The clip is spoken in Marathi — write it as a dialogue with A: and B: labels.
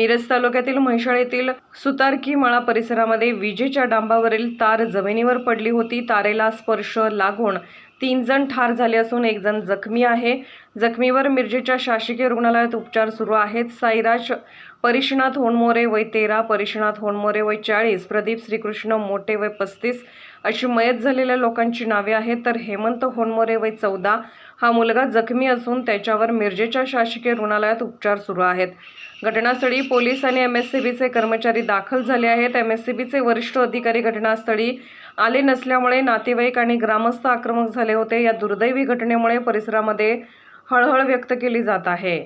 A: मिरज तालुक्यातील म्हैसाळ येथील सुतारकी मळा परिसरामध्ये विजेच्या डांबावरील तार जमिनीवर पडली होती. तारेला स्पर्श लागून तीन जण ठार झाले असून एक जण जखमी आहे. जखमीवर मिरजेच्या शासकीय रुग्णालयात उपचार सुरू आहेत. साईराज परिशनाथ होणमोरे वय तेरा परिशनाथ होणमोरे वय चाळीस प्रदीप श्रीकृष्ण मोठे वय पस्तीस अशी मयत झालेल्या लोकांची नावे आहेत. तर हेमंत होणमोरे वय चौदा हा मुलगा जखमी असून त्याच्यावर मिरजेच्या शासकीय रुग्णालयात उपचार सुरू आहेत. घटनास्थळी पोलीस आणि एम एस सी बीचे कर्मचारी दाखल झाले आहेत. एम एस सी बीचे वरिष्ठ अधिकारी घटनास्थळी आले नसल्यामुळे नातेवाईक आणि ग्रामस्थ आक्रमक झाले होते. या दुर्दैवी घटनेमुळे परिसरामध्ये हळहळ व्यक्त केली जात आहे.